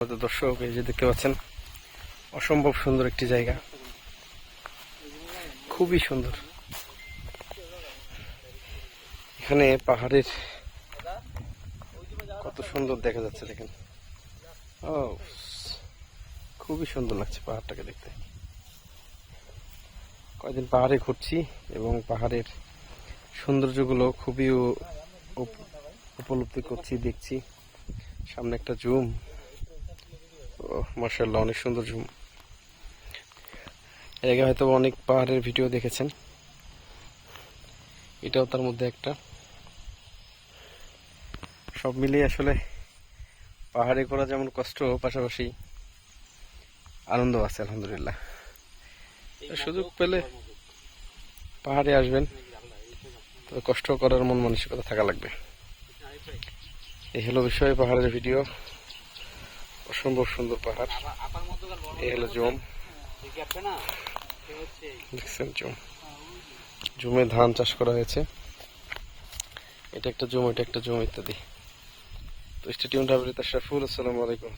দর্শক, এই যে দেখতে পাচ্ছেন, অসম্ভব সুন্দর একটি জায়গা। খুবই সুন্দর। এখানে পাহাড়ের কত সুন্দর দেখা যাচ্ছে, দেখেন। ও, খুবই সুন্দর লাগছে পাহাড়টাকে দেখতে। কয়েকদিন পাহাড়ে ঘুরছি এবং পাহাড়ের সৌন্দর্যগুলো খুবই উপলব্ধি করছি, দেখছি। সামনে একটা জুম। মার্শাল্লাহ অনেক সুন্দর জুম এর আগে হয়তো অনেক পাহাড়ের ভিডিও দেখেছেন। এটাও তার মধ্যে একটা। সব মিলিয়ে আসলে পাহাড়ে করা যেমন কষ্ট পাশাপাশি আনন্দ আছে আলহামদুলিল্লাহ। সুযোগ পেলে পাহাড়ে আসবেন। তবে কষ্ট করার মন মানসিকতা থাকা লাগবে। এই হলো বিষয় পাহাড়ের ভিডিও। অসম্ভব সুন্দর পাহাড়। হলো জম। দেখছেন জম। জমে ধান চাষ করা হয়েছে। এটা একটা জম এটা একটা জম ইত্যাদি। তো স্টেডিয়াম ফুল আসসালামু আলাইকুম।